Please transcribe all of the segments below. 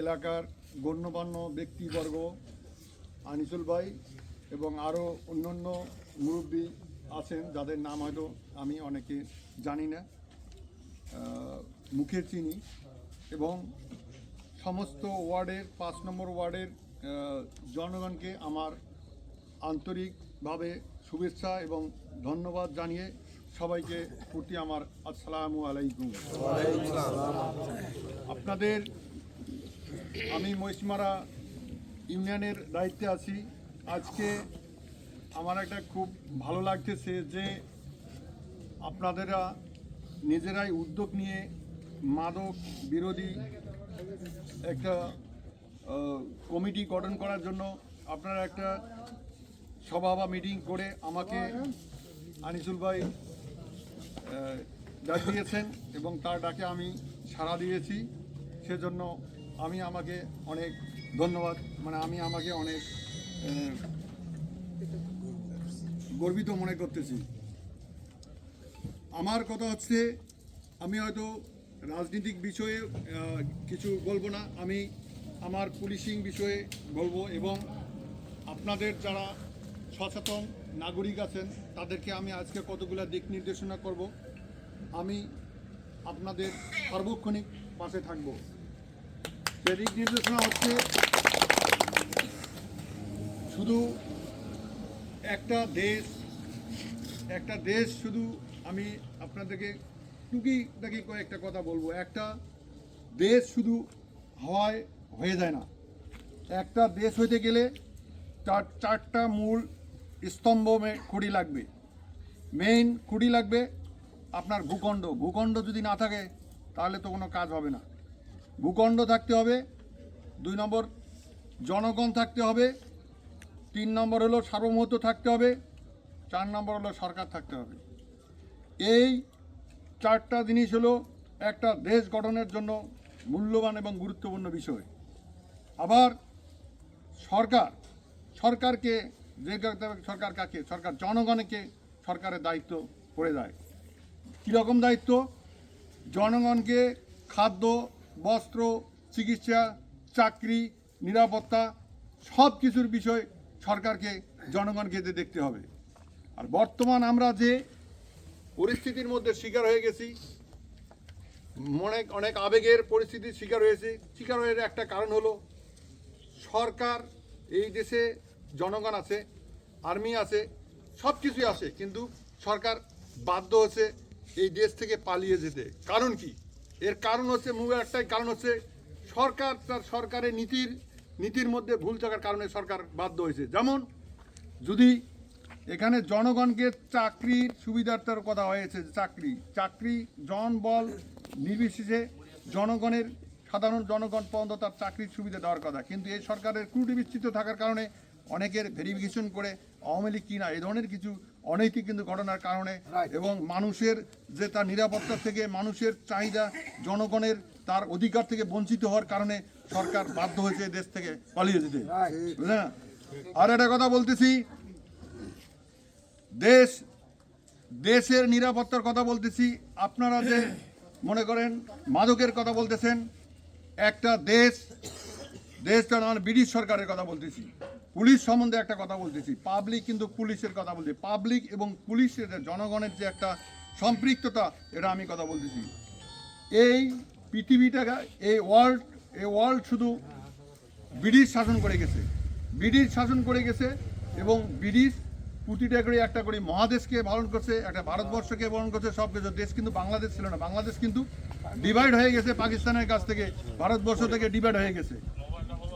এলাকার গণ্যমান্য ব্যক্তিবর্গ আনিসুল ভাই এবং আরও অন্যান্য মুরব্বী আছেন যাদের নাম হয়তো আমি অনেকে জানি না মুখে চিনি এবং সমস্ত ওয়ার্ডের পাঁচ নম্বর ওয়ার্ডের জনগণকে আমার আন্তরিকভাবে শুভেচ্ছা এবং ধন্যবাদ জানিয়ে সবাইকে প্রতি আমার আসসালামু আলাইকুম। আপনাদের আমি মহিষমারা ইউনিয়নের দায়িত্বে আছি। আজকে আমার একটা খুব ভালো লাগতেছে যে আপনাদেরা নিজেরাই উদ্যোগ নিয়ে মাদক বিরোধী একটা কমিটি গঠন করার জন্য আপনারা একটা সভা বা মিটিং করে আমাকে আনিসুল ভাই ডাক দিয়েছেন এবং তার ডাকে আমি সাড়া দিয়েছি। সেজন্য আমি আমাকে অনেক ধন্যবাদ মানে আমি আমাকে অনেক গর্বিত মনে করতেছি। আমার কথা হচ্ছে, আমি হয়তো রাজনৈতিক বিষয়ে কিছু বলব না, আমি আমার পুলিশিং বিষয়ে বলব এবং আপনাদের যারা সচেতন নাগরিক আছেন, তাদেরকে আমি আজকে কতগুলো দিক নির্দেশনা করব, আমি আপনাদের সার্বক্ষণিক পাশে থাকব। দিক নির্দেশনা হচ্ছে শুধু একটা দেশ একটা দেশ শুধু আমি আপনাদেরকে টুকি টাকি কয়েকটা কথা বলব। একটা দেশ শুধু হাওয়ায় হয়ে যায় না। একটা দেশ হইতে গেলে চার, চারটা মূল স্তম্ভ খুঁড়ি লাগবে। মেইন খুঁড়ি লাগবে আপনার ভূখণ্ড। ভূখণ্ড যদি না থাকে, তাহলে তো কোনো কাজ হবে না। ভূখণ্ড থাকতে হবে, দুই নম্বর জনগণ থাকতে হবে, তিন নম্বর হলো সার্বভৌমত্ব থাকতে হবে, চার নম্বর হলো সরকার থাকতে হবে। এই চারটা জিনিস হলো একটা দেশ গঠনের জন্য মূল্যবান এবং গুরুত্বপূর্ণ বিষয়। আবার সরকার, সরকারকে যে সরকার কাকে, সরকার জনগণকে সরকারের দায়িত্ব করে দেয়। কীরকম দায়িত্ব? জনগণকে খাদ্য বস্ত্র, চিকিৎসা, চাকরি, নিরাপত্তা সব কিছুর বিষয় সরকারকে, জনগণকে দেখতে হবে। আর বর্তমান আমরা যে পরিস্থিতির মধ্যে শিকার হয়ে গেছি, অনেক অনেক আবেগের পরিস্থিতির শিকার হয়েছে। শিকার হয়ে একটা কারণ হলো, সরকার এই দেশে জনগণ আছে, আর্মি আছে সব কিছুই আছে, কিন্তু সরকার বাধ্য হচ্ছে এই দেশ থেকে পালিয়ে যেতে। কারণ কি? এর কারণ হচ্ছে, মূল একটাই কারণ হচ্ছে, সরকার তার সরকারের নীতির নীতির মধ্যে ভুল থাকার কারণে সরকার বাধ্য হয়েছে। যেমন, যদি এখানে জনগণকে চাকরির সুবিধার্থের কথা হয়েছে, চাকরি চাকরি, জন বল নির্বিশেষে জনগণের, সাধারণ জনগণ পর্যন্ত তার চাকরির সুবিধা দেওয়ার কথা। কিন্তু এই সরকারের ক্রুটি বিস্তৃত থাকার কারণে অনেকের ভেরিফিকেশন করে আওয়ামী লীগ কিনা এই ধরনের কিছু অনৈতিক কিন্তু ঘটনার কারণে এবং মানুষের যে তার নিরাপত্তা থেকে মানুষের চাহিদা জনগণের তার অধিকার থেকে বঞ্চিত হওয়ার কারণে সরকার বাধ্য হয়েছে দেশ থেকে পালিয়ে যেতে। বুঝলেন না? আর একটা কথা বলতেছি দেশ দেশের নিরাপত্তার কথা বলতেছি আপনারা যে মনে করেন মাদকের কথা বলতেছেন একটা দেশ দেশটা নয় ব্রিটিশ সরকারের কথা বলতেছি। পুলিশ সম্বন্ধে একটা কথা বলতেছি। পাবলিক কিন্তু পুলিশের কথা বলছি। পাবলিক এবং পুলিশের জনগণের যে একটা সম্পৃক্ততা, এটা আমি কথা বলতেছি। এই পৃথিবীটা এই ওয়ার্ল্ড এই ওয়ার্ল্ড শুধু ব্রিটিশ শাসন করে গেছে। ব্রিটিশ শাসন করে গেছে এবং ব্রিটিশ প্রতিটা করে একটা করে মহাদেশকে পালন করছে, একটা ভারতবর্ষকে পালন করছে সব কিছু দেশ কিন্তু বাংলাদেশ ছিল না। বাংলাদেশ কিন্তু ডিভাইড হয়ে গেছে পাকিস্তানের কাছ থেকে, ভারতবর্ষ থেকে ডিভাইড হয়ে গেছে।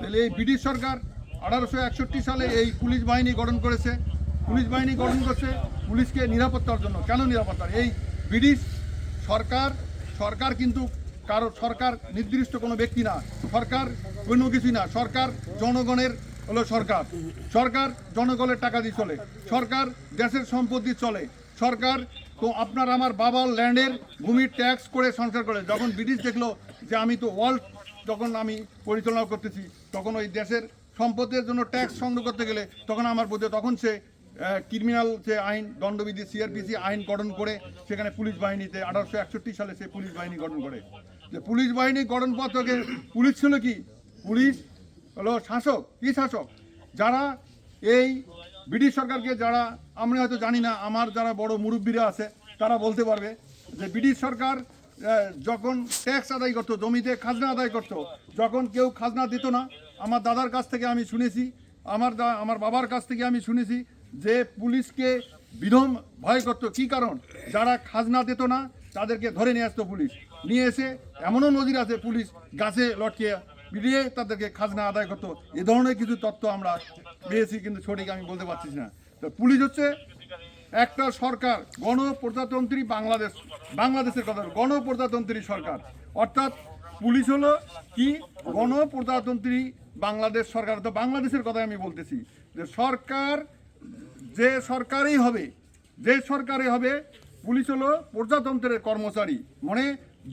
তাহলে এই ব্রিটিশ সরকার আঠারোশো একষট্টি সালে এই পুলিশ বাহিনী গঠন করেছে। পুলিশ বাহিনী গঠন করছে পুলিশকে নিরাপত্তার জন্য। কেন নিরাপত্তার এই ব্রিটিশ সরকার সরকার কিন্তু কারও, সরকার নির্দিষ্ট কোনো ব্যক্তি না। সরকার কোনো কিছুই না। সরকার জনগণের হলো সরকার। সরকার জনগণের টাকা দিয়ে চলে। সরকার দেশের সম্পদ দিয়ে চলে। সরকার তো আপনার আমার বাবার ল্যান্ডের ভূমির ট্যাক্স করে সংসার করে। যখন ব্রিটিশ দেখল যে আমি তো ওয়ার্ল্ড, যখন আমি পরিচালনা করতেছি, তখন ওই দেশের সম্পদের জন্য ট্যাক্স সংগ্রহ করতে গেলে তখন আমার বোধে তখন সে ক্রিমিনাল যে আইন, দণ্ডবিধি সিআরপিসি আইন গঠন করে সেখানে পুলিশ বাহিনীতে, আঠারোশো একষট্টি সালে সে পুলিশ বাহিনী গঠন করে। যে পুলিশ বাহিনী গঠন পর থেকে পুলিশ ছিল কি? পুলিশ হলো শাসক, কি শাসক? যারা এই ব্রিটিশ সরকারকে যারা আমরা হয়তো জানি না, আমার যারা বড় মুরব্বীরা আছে, তারা বলতে পারবে যে ব্রিটিশ সরকার যখন ট্যাক্স আদায় করতো, জমিতে খাজনা আদায় করতো, যখন কেউ খাজনা দিত না আমার দাদার কাছ থেকে আমি শুনেছি, আমার আমার বাবার কাছ থেকে আমি শুনেছি যে পুলিশকে বিধম ভয় করতো। কি কারণ? যারা খাজনা দিত না, তাদেরকে ধরে নিয়ে আসতো পুলিশ। নিয়ে এসে এমনও নজির আছে পুলিশ গাছে লটকে মিলিয়ে তাদেরকে খাজনা আদায় করতো। এ ধরনের কিছু তথ্য আমরা পেয়েছি, কিন্তু সঠিক আমি বলতে পারছি না। তো পুলিশ হচ্ছে একটা সরকার, গণপ্রজাতন্ত্রী বাংলাদেশ, বাংলাদেশের কথা গণপ্রজাতন্ত্রী সরকার। অর্থাৎ পুলিশ হলো কি? গণপ্রজাতন্ত্রী বাংলাদেশ সরকার, তো বাংলাদেশের কথা আমি বলতেছি যে সরকার, যে সরকারই হবে, যে সরকারই হবে, পুলিশ হলো প্রজাতন্ত্রের কর্মচারী মানে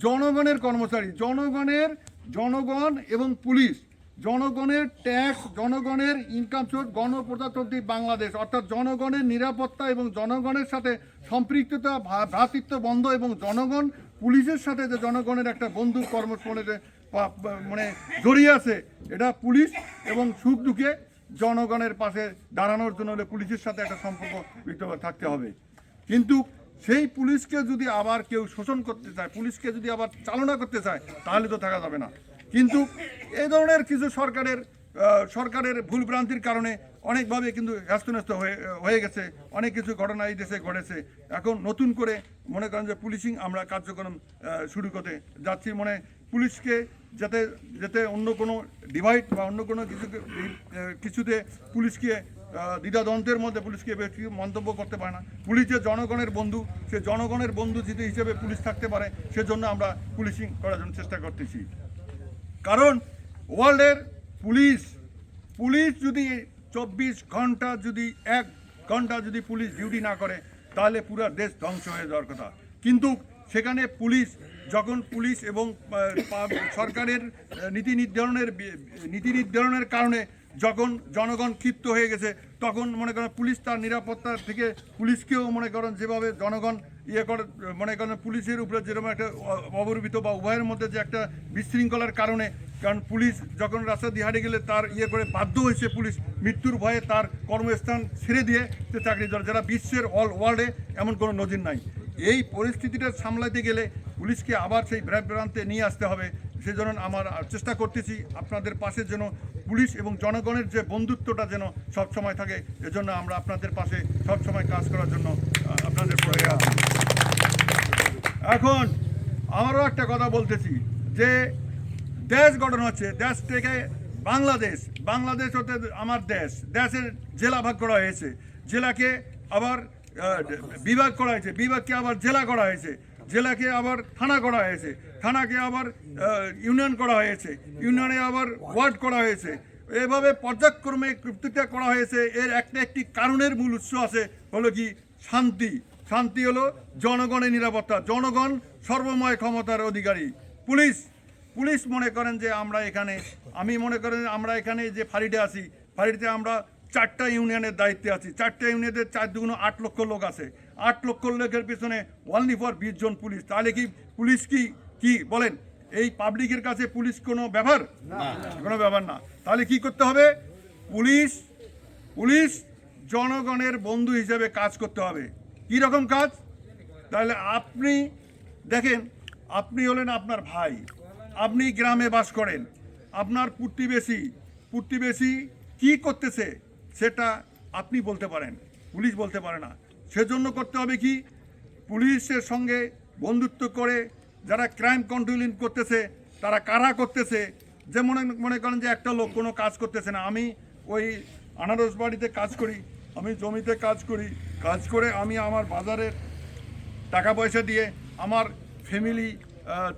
জনগণের কর্মচারী, জনগণের, জনগণ এবং পুলিশ, জনগণের ট্যাক্স, জনগণের ইনকাম সোর্স গণপ্রজাতন্ত্রী বাংলাদেশ, অর্থাৎ জনগণের নিরাপত্তা এবং জনগণের সাথে সম্পৃক্ততা, ভ্রাতৃত্ব বন্ধ এবং জনগণ পুলিশের সাথে যে জনগণের একটা বন্ধু কর্মস্থলে মানে জড়িয়ে আছে। এটা পুলিশ এবং সুখ দুঃখে জনগণের পাশে দাঁড়ানোর জন্য হলে পুলিশের সাথে একটা সম্পর্ক থাকতে হবে। কিন্তু সেই পুলিশকে যদি আবার কেউ শোষণ করতে চায়, পুলিশকে যদি আবার চালনা করতে চায়, তাহলে তো থাকা যাবে না। কিন্তু এ ধরনের কিছু সরকারের সরকারের ভুল ভ্রান্তির কারণে অনেকভাবে কিন্তু হ্যাস্তন্যস্ত হয়ে হয়ে গেছে। অনেক কিছু ঘটনা এই দেশে ঘটেছে। এখন নতুন করে মনে করেন যে পুলিশিং আমরা কার্যক্রম শুরু করতে যাচ্ছি। মানে পুলিশকে যাতে যাতে অন্য কোনো ডিভাইড বা অন্য কোনো কিছু কিছুতে পুলিশকে দ্বিধাদ্বন্দ্বের মধ্যে পুলিশকে মন্তব্য করতে পারে না। পুলিশ যে জনগণের বন্ধু, সে জনগণের বন্ধু যদি হিসেবে পুলিশ থাকতে পারে, সেজন্য আমরা পুলিশিং করার জন্য চেষ্টা করতেছি। কারণ ওয়ার্ল্ডের পুলিশ পুলিশ যদি চব্বিশ ঘণ্টা যদি, এক ঘণ্টা যদি পুলিশ ডিউটি না করে, তাহলে পুরো দেশ ধ্বংস হয়ে যাওয়ার কথা। কিন্তু সেখানে পুলিশ যখন পুলিশ এবং সরকারের নীতি নির্ধারণের নীতি নির্ধারণের কারণে যখন জনগণ ক্ষিপ্ত হয়ে গেছে, তখন মনে করেন পুলিশ তার নিরাপত্তা থেকে পুলিশকেও মনে করেন যেভাবে জনগণ ইয়ে করে, মনে করেন পুলিশের উপরে যেরকম একটা অ- বা উভয়ের মধ্যে যে একটা বিশৃঙ্খলার কারণে, কারণ পুলিশ যখন রাস্তা দিয়ে হারিয়ে গেলে তার ইয়ে করে বাধ্য হয়েছে পুলিশ, মৃত্যুর ভয়ে তার কর্মস্থান ছেড়ে দিয়ে চাকরি করে যারা বিশ্বের অল ওয়ার্ল্ডে এমন কোনো নজির নাই। এই পরিস্থিতিটা সামলাতে গেলে পুলিশকে আবার সেই ভ্রান্তে নিয়ে আসতে হবে। সেজন্য আমার চেষ্টা করতেছি আপনাদের পাশে যেন পুলিশ এবং জনগণের যে বন্ধুত্বটা যেন সব সময় থাকে, এজন্য আমরা আপনাদের পাশে সব সময় কাজ করার জন্য আপনাদের এখন আমারও একটা কথা বলতেছি যে দেশ গঠন হচ্ছে, দেশ থেকে বাংলাদেশ বাংলাদেশ হতে আমার দেশ, দেশের জেলা ভাগ করা হয়েছে। জেলাকে আবার বিভাগ করা হয়েছে, বিভাগকে আবার জেলা করা হয়েছে। জেলাকে আবার থানা করা হয়েছে। থানাকে আবার ইউনিয়ন করা হয়েছে। ইউনিয়নে আবার ওয়ার্ড করা হয়েছে। এভাবে পর্যায়ক্রমে কৃতিটা করা হয়েছে। এর একটা একটি কারণের মূল উৎস আছে, হলো কি? শান্তি। শান্তি হলো জনগণের নিরাপত্তা। জনগণ সর্বময় ক্ষমতার অধিকারী। পুলিশ পুলিশ মনে করেন যে আমরা এখানে, আমি মনে করেন আমরা এখানে যে ফাঁড়িতে আছি, ফাঁড়িতে আমরা চারটা ইউনিয়নের দায়িত্বে আছি। চারটা ইউনিয়নের চার দুগুণ আট লক্ষ লোক আছে। আট লক্ষ লোকের পিছনে অনলি ফর বিশ জন পুলিশ। তাহলে কি পুলিশ কি কি বলেন? এই পাবলিকের কাছে পুলিশ কোনো ব্যাপার কোনো ব্যাপার না। তাহলে কি করতে হবে? পুলিশ পুলিশ জনগণের বন্ধু হিসেবে কাজ করতে হবে। কি রকম কাজ? তাহলে আপনি দেখেন আপনি হলেন আপনার ভাই। আপনি গ্রামে বাস করেন। আপনার প্রতিবেশী প্রতিবেশী কি করতেছে সেটা আপনি বলতে পারেন। পুলিশ বলতে পারে না। সেজন্য করতে হবে কি? পুলিশের সঙ্গে বন্ধুত্ব করে যারা ক্রাইম কন্ট্রোলিং করতেছে, তারা কারা করতেছে? যে মনে মনে করেন যে একটা লোক কোনো কাজ করতেছে না, আমি ওই আনারস বাড়িতে কাজ করি, আমি জমিতে কাজ করি, কাজ করে আমি আমার বাজারের টাকা পয়সা দিয়ে আমার ফ্যামিলি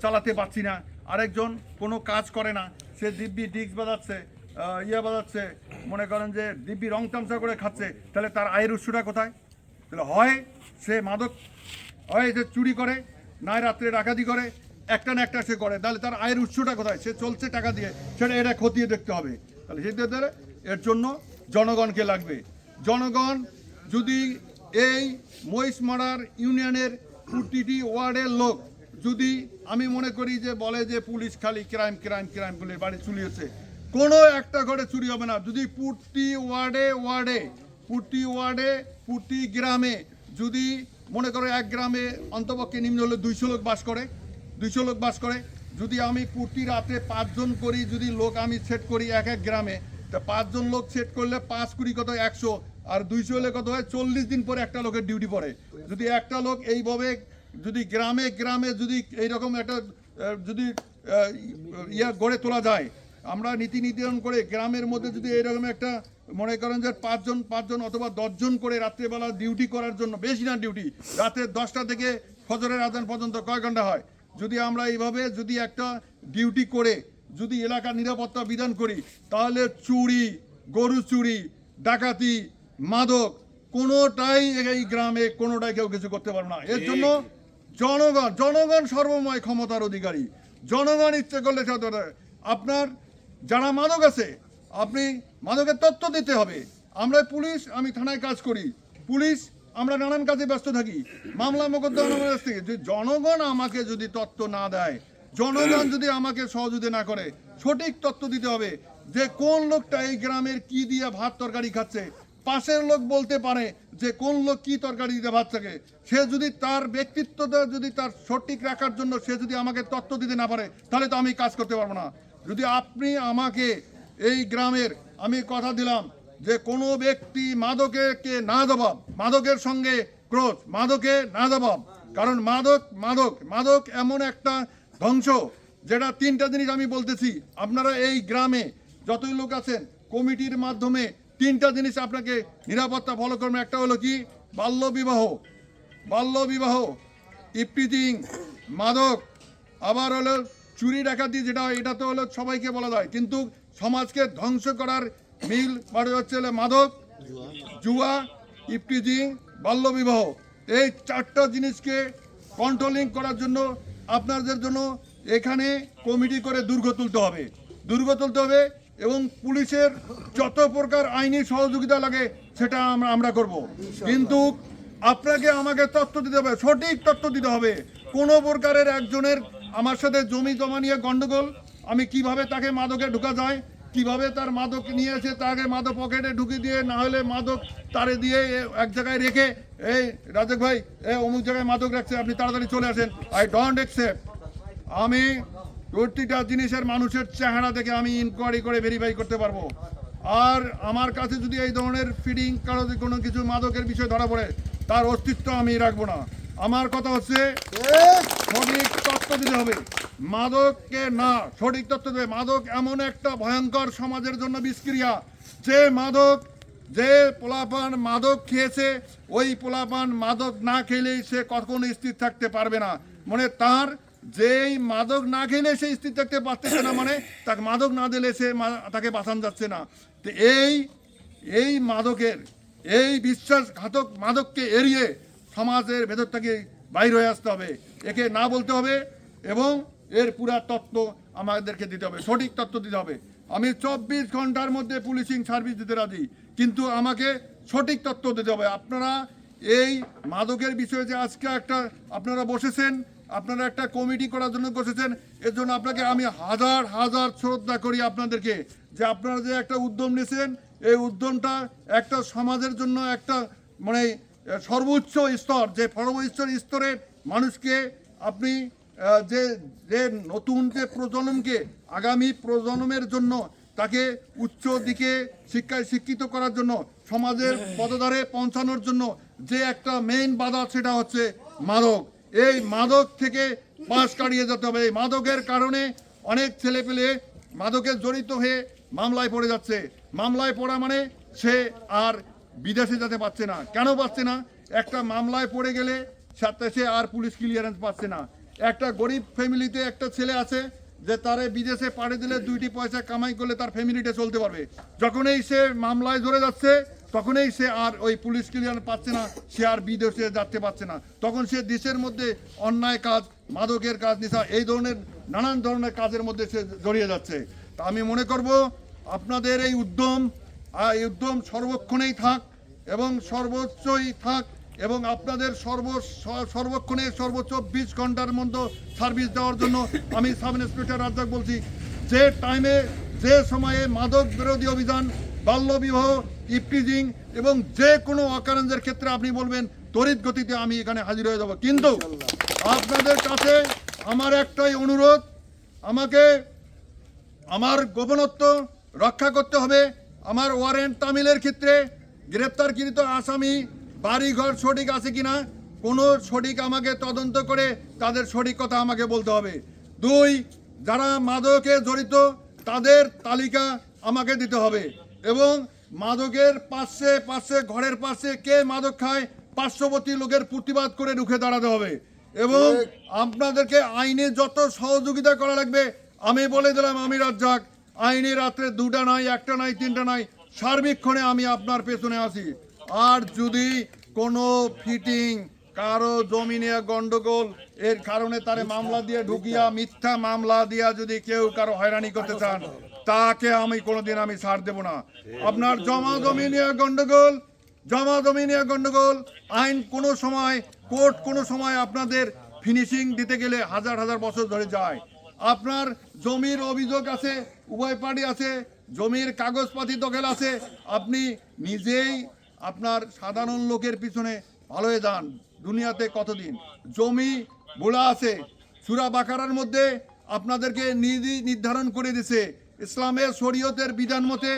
চালাতে পারছি না। আরেকজন কোনো কাজ করে না, সে দিব্যি ডিস্ক বাজাচ্ছে ইয়ে বাজাচ্ছে, মনে করেন যে দিব্যি রং তামসা করে খাচ্ছে, তাহলে তার আয়ের উৎসটা কোথায়? তাহলে হয় সে মাদক, হয় সে চুরি করে নয় রাত্রে ডাকাতি করে, একটা না একটা সে করে। তাহলে তার আয়ের উৎসটা কোথায়? সে চলছে টাকা দিয়ে, সেটা এটা খতিয়ে দেখতে হবে। তাহলে দেখতে এর জন্য জনগণকে লাগবে। জনগণ যদি এই মহিষমারার ইউনিয়নের প্রতিটি ওয়ার্ডের লোক যদি আমি মনে করি যে বলে যে পুলিশ খালি ক্রাইম ক্রাইম ক্রাইম বলে বাড়ি চুলিয়েছে, কোনো একটা ঘরে চুরি হবে না। যদি প্রতি ওয়ার্ডে ওয়ার্ডে, প্রতি ওয়ার্ডে প্রতি গ্রামে যদি মনে করো এক গ্রামে অন্তপক্ষে নিম্ন হলে দুইশো লোক বাস করে, দুইশো লোক বাস করে, যদি আমি প্রতি রাতে পাঁচজন করি, যদি লোক আমি সেট করি এক এক গ্রামে, তা পাঁচজন লোক সেট করলে পাঁচ কুড়ি কত একশো। আর দুইশো হলে কত হয়? চল্লিশ দিন পরে একটা লোকের ডিউটি পড়ে। যদি একটা লোক এইভাবে যদি গ্রামে গ্রামে যদি এইরকম একটা যদি ইয়া গড়ে তোলা যায়, আমরা নীতি নির্ধারণ করে গ্রামের মধ্যে যদি এরকম একটা মনে করেন যে পাঁচজন পাঁচজন অথবা দশজন করে রাত্রেবেলা ডিউটি করার জন্য বেশি না ডিউটি রাতে দশটা থেকে ফজরের আদান পর্যন্ত কয় ঘণ্টা হয় যদি আমরা এইভাবে যদি একটা ডিউটি করে যদি এলাকার নিরাপত্তা বিধান করি তাহলে চুরি গরু চুরি ডাকাতি মাদক কোনোটাই এই গ্রামে কোনোটাই কেউ কিছু করতে পারবে না এর জন্য জনগণ জনগণ সর্বময় ক্ষমতার অধিকারী জনগণ ইচ্ছে করলে। আপনার যারা মাদক আছে আপনি মাদকের তথ্য দিতে হবে। আমরা পুলিশ, আমি থানায় কাজ করি। পুলিশ, আমরা নানান কাজে ব্যস্ত থাকি। মামলা মোকদ্দমা থাকি যে জনগণ আমাকে যদি তথ্য না দেয়, জনগণ যদি আমাকে সহযোগিতা না করে, সঠিক তথ্য দিতে হবে যে কোন লোকটা এই গ্রামের কি দিয়ে ভাত তরকারি খাচ্ছে। পাশের লোক বলতে পারে যে কোন লোক কি তরকারি দিতে থাকে সে যদি তার ব্যক্তিত্বটা যদি তার সঠিক রাখার জন্য সে যদি আমাকে তথ্য দিতে না পারে, তাহলে তো আমি কাজ করতে পারব না। যদি আপনি আমাকে এই গ্রামের আমি কথা দিলাম যে কোনো ব্যক্তি মাদকে কে না জবাব মাদকের সঙ্গে ক্রোধ, মাদকে না জবাব কারণ মাদক মাদক মাদক এমন একটা ধ্বংস যেটা তিনটা জিনিস আমি বলতেছি। আপনারা এই গ্রামে যতই লোক আছেন, কমিটির মাধ্যমে তিনটা জিনিস আপনাকে নিরাপত্তা ফলো করবেন। একটা হলো কি? বাল্য বিবাহ। বাল্য বিবাহ ইফটিজিং মাদক। আবার হলো চুরি ডাকাতি যেটা, এটা তো হলো সবাইকে বলা যায়। কিন্তু সমাজকে ধ্বংস করার মিল মানে হচ্ছে মাদক, জুয়া, ইফটিজিং, বাল্যবিবাহ। এই চারটা জিনিসকে কন্ট্রোলিং করার জন্য আপনাদের জন্য এখানে কমিটি করে দুর্গ তুলতে হবে। দুর্গ তুলতে হবে এবং পুলিশের যত প্রকার আইনি সহযোগিতা লাগে সেটা আমরা আমরা করব। কিন্তু আপনাকে আমাকে তথ্য দিতে হবে, সঠিক তথ্য দিতে হবে। কোনো প্রকারের একজনের আমার সাথে জমি জমা নিয়ে গন্ডগোল আমি কীভাবে তাকে মাদকে ঢুকা যায় কীভাবে তার মাদক নিয়ে এসে তাকে মাদক পকেটে ঢুকিয়ে দিয়ে না হলে মাদক তারে দিয়ে এক জায়গায় রেখে এই রাজক ভাই এ অমুক জায়গায় মাদক রাখছে আপনি তাড়াতাড়ি চলে আসেন। আই ডোন্ট অ্যাকসেপ্ট আমি প্রতিটা জিনিসের মানুষের চেহারা দেখে আমি ইনকোয়ারি করে ভেরিফাই করতে পারব। আর আমার কাছে যদি এই ধরনের ফিডিং কারও কোনো কিছু মাদকের বিষয় ধরা পড়ে তার অস্তিত্ব আমি রাখব না। আমার কথা হচ্ছে সঠিক তথ্য দিতে হবে। মাদককে না, সঠিক তথ্য দেবে। মাদক এমন একটা ভয়ঙ্কর সমাজের জন্য বিষক্রিয়া। যে মাদক, যে পোলাপান মাদক খেয়েছে, ওই পোলাপান মাদক না খেলেই সে কখনো স্থির থাকতে পারবে না। মানে তার যেই মাদক না খেলে সে স্থির থাকতে পারতেছে না মানে তাকে মাদক না দিলে সে তাকে বাঁচান যাচ্ছে না। তো এই এই মাদকের, এই বিশ্বাসঘাতক মাদককে এড়িয়ে সমাজের ভেতর থেকে বাইর হয়ে আসতে হবে। একে না বলতে হবে এবং এর পুরা তত্ত্ব আমাদেরকে দিতে হবে, সঠিক তত্ত্ব দিতে হবে। আমি চব্বিশ ঘণ্টার মধ্যে পুলিশিং সার্ভিস দিতে রাজি, কিন্তু আমাকে সঠিক তত্ত্ব দিতে হবে। আপনারা এই মাদকের বিষয়ে যে আজকে একটা, আপনারা বসেছেন, আপনারা একটা কমিটি করার জন্য বসেছেন, এর জন্য আপনাকে আমি হাজার হাজার শ্রদ্ধা করি আপনাদেরকে যে আপনারা যে একটা উদ্যম নিয়েছেন, এই উদ্যমটা একটা সমাজের জন্য একটা মানে সর্বোচ্চ স্তর, যে সর্বোচ্চ স্তরের মানুষকে আপনি যে যে নতুন যে প্রজন্মকে আগামী প্রজন্মের জন্য তাকে উচ্চ দিকে শিক্ষায় শিক্ষিত করার জন্য, সমাজের পদধারে পৌঁছানোর জন্য যে একটা মেইন বাধা সেটা হচ্ছে মাদক। এই মাদক থেকে পাশ কাটিয়ে যেতে হবে। এই মাদকের কারণে অনেক ছেলে পেলে মাদকে জড়িত হয়ে মামলায় পড়ে যাচ্ছে। মামলায় পড়া মানে সে আর বিদেশে যেতে পারছে না। কেন পাচ্ছে না? একটা মামলায় পড়ে গেলে সাথে সে আর পুলিশ ক্লিয়ারেন্স পাচ্ছে না। একটা গরিব ফ্যামিলিতে একটা ছেলে আছে যে তারে বিদেশে পাঠিয়ে দিলে দুইটি পয়সা কামাই করলে তার ফ্যামিলিটা চলতে পারবে। যখনই সে মামলায় ধরে যাচ্ছে, তখনই সে আর ওই পুলিশ ক্লিয়ার পাচ্ছে না, সে আর বিদেশে যেতে পারছে না। তখন সে দেশের মধ্যে অন্যায় কাজ, মাদকের কাজ, নিশা, এই ধরনের নানান ধরনের কাজের মধ্যে সে জড়িয়ে যাচ্ছে। তা আমি মনে করব, আপনাদের এই উদ্যম এই উদ্যম সর্বক্ষণেই থাক এবং সর্বোচ্চই থাক। এবং আপনাদের সর্ব সর্বক্ষণে সর্বোচ্চ চব্বিশ ঘণ্টার মধ্যে সার্ভিস দেওয়ার জন্য আমি সাব ইন্সপেক্টর রাজ্জাক বলছি। যে টাইমে যে সময়ে মাদক বিরোধী অভিযান বাল্যবিবাহ ইফটিজিং এবং যে কোনো অকারেন্সের ক্ষেত্রে আপনি বলবেন তড়িৎ গতিতে আমি এখানে হাজির হয়ে যাব। কিন্তু আপনাদের কাছে আমার একটাই অনুরোধ আমাকে আমার গোপনত্ব রক্ষা করতে হবে। আমার ওয়ারেন্ট তামিলের ক্ষেত্রে গ্রেপ্তারকৃত আসামি বাড়িঘর সঠিক আছে কিনা? কোনো সঠিক আমাকে তদন্ত করে তাদের সঠিক কথা আমাকে বলতে হবে। দুই যারা মাদকে জড়িত তাদের তালিকা আমাকে দিতে হবে এবং মাদকের পাশে পাশে ঘরের পাশে কে মাদক খায় পার্শ্ববর্তী লোকের প্রতিবাদ করে রুখে দাঁড়াতে হবে এবং আপনাদেরকে আইনে যত সহযোগিতা করা লাগবে আমি বলে দিলাম আমি রাজ্জাক আইনে রাত্রে দুটা নাই একটা নাই তিনটা নাই সার্বিক্ষণে আমি আপনার পেছনে আসি আর যদি কোনো ফিটিং কারও জমি নিয়ে গন্ডগোল, এর কারণে তারে মামলা দিয়ে ঢুকিয়া, মিথ্যা মামলা দিয়া যদি কেউ কারও হয়রানি করতে চান, তাকে আমি কোনোদিন আমি ছাড় দেব না। আপনার জমা জমি নিয়ে গন্ডগোল, জমা জমি নিয়ে গন্ডগোল, আইন কোনো সময়, কোর্ট কোনো সময় আপনাদের ফিনিশিং দিতে গেলে হাজার হাজার বছর ধরে যায়। আপনার জমির অভিযোগ আছে, উভয় পার্টি আছে, জমির কাগজপাতি দখল আছে, আপনি নিজেই আপনার সাধারণ লোকের পিছনে ভালো হয়ে যান। দুনিয়াতে কতদিন? জমি বোলা আছে। সুরা বাকারার মধ্যে আপনাদেরকে নিধি নির্ধারণ করে দিছে। ইসলামের শরীয়তের বিধান মতে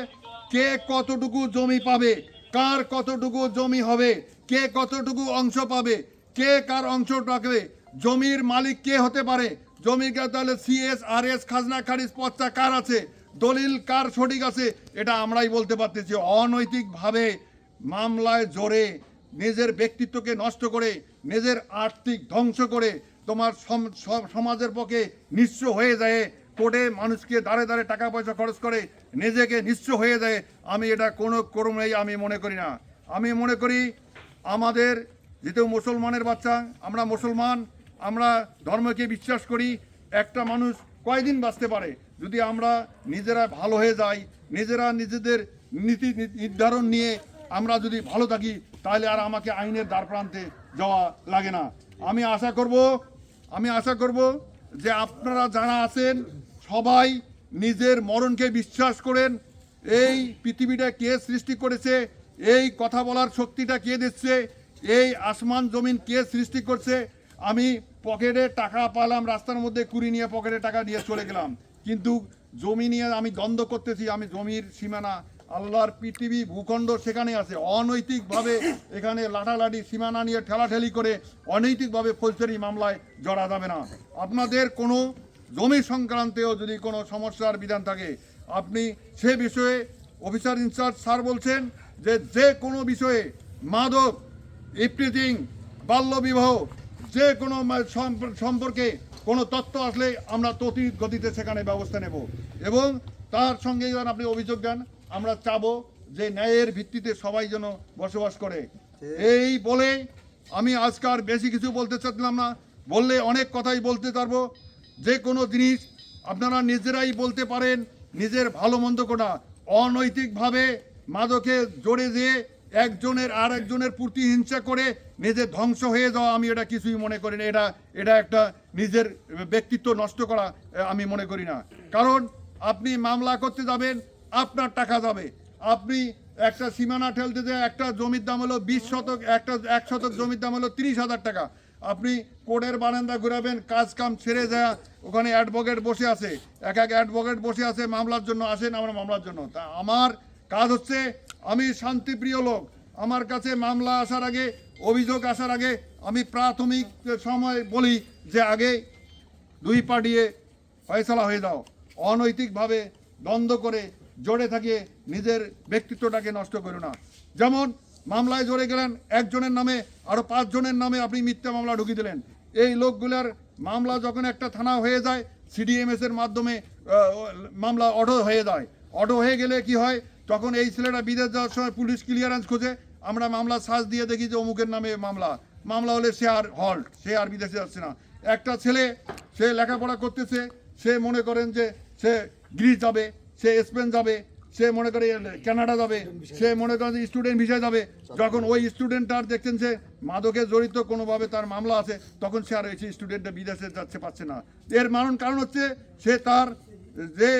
কে কতটুকু জমি পাবে, কার কতটুকু জমি হবে, কে কতটুকু অংশ পাবে, কে কার অংশ রাখবে জমির মালিক কে হতে পারে, জমির তাহলে সিএস আর এস খাজনা, খারিজ পত্তা কার আছে, দলিল কার সঠিক আছে, এটা আমরাই বলতে পারতেছি অনৈতিকভাবে। মামলায় জোরে নিজের ব্যক্তিত্বকে নষ্ট করে, নিজের আর্থিক ধ্বংস করে তোমার সম- সম- সমাজের পক্ষে নিঃস্ব হয়ে যায়। কোর্টে মানুষকে দাঁড়ে দাঁড়ে টাকা পয়সা খরচ করে নিজেকে নিঃস্ব হয়ে যায়। আমি এটা কোনো ক্রমেই আমি মনে করি না। আমি মনে করি আমাদের যেহেতু মুসলমানের বাচ্চা, আমরা মুসলমান, আমরা ধর্মকে বিশ্বাস করি, একটা মানুষ কয়দিন বাঁচতে পারে? যদি আমরা নিজেরা ভালো হয়ে যাই, নিজেরা নিজেদের নীতি নির্ধারণ নিয়ে আমরা যদি ভালো থাকি, তাহলে আর আমাকে আইনের দ্বার প্রান্তে যাওয়া লাগে না। আমি আশা করব, আমি আশা করব যে আপনারা যারা আছেন, সবাই নিজের মরণকে বিশ্বাস করেন। এই পৃথিবীটা কে সৃষ্টি করেছে, এই কথা বলার শক্তিটা কে দিচ্ছে, এই আসমান জমিন কে সৃষ্টি করছে, আমি পকেটে টাকা পালাম, রাস্তার মধ্যে কুড়ি নিয়ে পকেটে টাকা দিয়ে চলে গেলাম। কিন্তু জমি নিয়ে আমি দ্বন্দ্ব করতেছি, আমি জমির সীমানা আল্লাহর পৃথিবী ভূখণ্ড সেখানে আছে। অনৈতিকভাবে এখানে লাঠালাঠি, সীমানা নিয়ে ঠেলাঠেলি করে অনৈতিকভাবে ফৌজদারি মামলায় জড়া যাবে না। আপনাদের কোনো জমি সংক্রান্তেও যদি কোনো সমস্যার বিধান থাকে, আপনি সে বিষয়ে অফিসার ইনচার্জ স্যার বলছেন যে যে কোনো বিষয়ে মাদক ইফটিজিং বাল্যবিবাহ যে কোনো সম্পর্কে কোনো তথ্য আসলে আমরা ততি গতিতে সেখানে ব্যবস্থা নেব। এবং তার সঙ্গে আপনি অভিযোগ দেন। আমরা চাবো যে ন্যায়ের ভিত্তিতে সবাই যেন বসবাস করে। এই বলে আমি আজকার বেশি কিছু বলতে চাচ্ছিলাম না। বললে অনেক কথাই বলতে পারব। যে কোনো জিনিস আপনারা নিজেরাই বলতে পারেন নিজের ভালো মন্দ কোনা অনৈতিকভাবে মাদকে জড়ে দিয়ে একজনের আর একজনের প্রতিহিংসা করে নিজের ধ্বংস হয়ে যাওয়া আমি এটা কিছুই মনে করি না। এটা এটা একটা নিজের ব্যক্তিত্ব নষ্ট করা আমি মনে করি না। কারণ আপনি মামলা করতে যাবেন আপনার টাকা যাবে। আপনি একটা সীমানা ঠেলতে যে একটা জমির দাম হলো বিশ শতক, একটা এক শতক জমির দাম হলো তিরিশ হাজার টাকা। আপনি কোর্টের বারান্দা ঘুরাবেন, কাজ কাম ছেড়ে যায় ওখানে অ্যাডভোকেট বসে আছে। এক এক অ্যাডভোকেট বসে আছে, মামলার জন্য আসেন, আমার মামলার জন্য। তা আমার কাজ হচ্ছে, আমি শান্তিপ্রিয় লোক। আমার কাছে মামলা আসার আগে, অভিযোগ আসার আগে, আমি প্রাথমিক সময় বলি যে আগে দুই পার্টিয়ে ফয়সলা হয়ে যাও। অনৈতিকভাবে দ্বন্দ্ব করে জড়ে থাকে নিজের ব্যক্তিত্বটাকে নষ্ট করো না। যেমন মামলায় জড়ে গেলেন, একজনের নামে আরও পাঁচজনের নামে আপনি মিথ্যা মামলা ঢুকিয়ে দিলেন। এই লোকগুলার মামলা যখন একটা থানা হয়ে যায় সিডিএমএস এর মাধ্যমে মামলা অটো হয়ে যায়। অটো হয়ে গেলে কি হয়? তখন এই ছেলেটা বিদেশ যাওয়ার সময় পুলিশ ক্লিয়ারেন্স খোঁজে, আমরা মামলা সার্চ দিয়ে দেখি যে অমুকের নামে মামলা। মামলা হলে সে আর হল্ট সে আর বিদেশে যাচ্ছে না। একটা ছেলে, সে লেখাপড়া করতেছে, সে মনে করেন যে সে গ্রিস যাবে সে স্পেন যাবে, সে মনে করে কানাডা যাবে, সে মনে করে স্টুডেন্ট ভিসায় যাবে। যখন ওই স্টুডেন্টটার দেখছেন যে মাদকে জড়িত কোনোভাবে তার মামলা আছে, তখন সে আর সেই স্টুডেন্টটা বিদেশে যাচ্ছে, পাচ্ছে না। এর মারণ কারণ হচ্ছে সে তার যে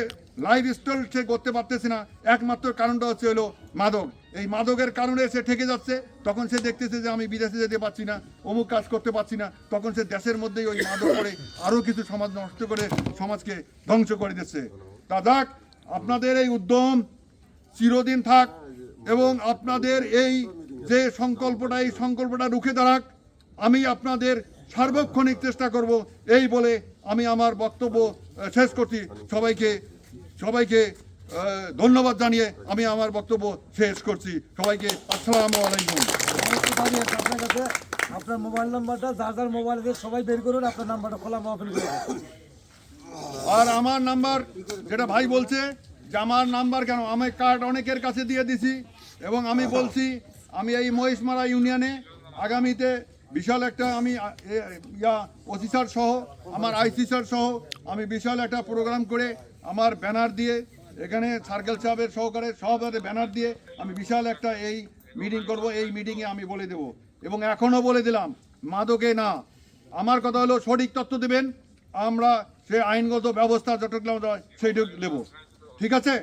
লাইফ স্টাইল সে করতে পারতেছে না, একমাত্র কারণটা হচ্ছে হলো মাদক। এই মাদকের কারণে সে ঠেকে যাচ্ছে, তখন সে দেখতেছে যে আমি বিদেশে যেতে পারছি না, অমুক কাজ করতে পারছি না, তখন সে দেশের মধ্যেই ওই মাদক করে আরও কিছু সমাজ নষ্ট করে সমাজকে ধ্বংস করে দিচ্ছে। তা যাক আপনাদের এই উদ্যম চিরদিন থাক এবং আপনাদের এই যে সংকল্পটা, এই সংকল্পটা রুখে দাঁড়াক, আমি আপনাদের সার্বক্ষণিক চেষ্টা করব এই বলে আমি আমার বক্তব্য শেষ করছি। সবাইকে সবাইকে ধন্যবাদ জানিয়ে আমি আমার বক্তব্য শেষ করছি। সবাইকে আসসালামু আলাইকুম। আপনার মোবাইল নাম্বারটা, যার যার মোবাইল সবাই বের করুন, আপনার নাম্বারটা খোলা দিন। আর আমার নাম্বার, যেটা ভাই বলছে, যে আমার নাম্বার কেন? আমি কার্ড অনেকের কাছে দিয়ে দিছি এবং আমি বলছি, আমি এই মহিষমারা ইউনিয়নে আগামীতে বিশাল একটা আমি ইয়া অফিসার সহ, আমার আইসি স্যার সহ, আমি বিশাল একটা প্রোগ্রাম করে আমার ব্যানার দিয়ে, এখানে সার্কেল সাহেবের সহকারে সহকারে ব্যানার দিয়ে আমি বিশাল একটা এই মিটিং করব, এই মিটিংয়ে আমি বলে দেব। এবং এখনও বলে দিলাম, মাদকে না। আমার কথা হলো সঠিক তথ্য দেবেন, আমরা সে আইনগত ব্যবস্থা হয় সেইটুকু নেব। ঠিক আছে?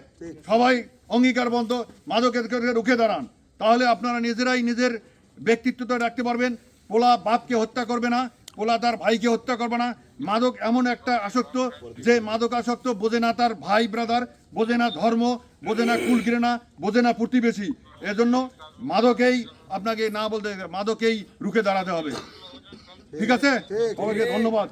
সবাই অঙ্গীকারবদ্ধ। মাদকের রুখে দাঁড়ান। তাহলে আপনারা নিজেরাই নিজের ব্যক্তিত্বটা রাখতে পারবেন। পোলা বাপকে হত্যা করবে না, পোলা তার ভাইকে হত্যা করবে না। মাদক এমন একটা আসক্ত যে মাদক আসক্ত বোঝে না তার ভাই ব্রাদার বোঝে না ধর্ম, বোঝে না কুল ঘৃণা বোঝে না প্রতিবেশী। এজন্য মাদকেই আপনাকে না বলতে, মাদকেই রুখে দাঁড়াতে হবে। ঠিক আছে? ধন্যবাদ।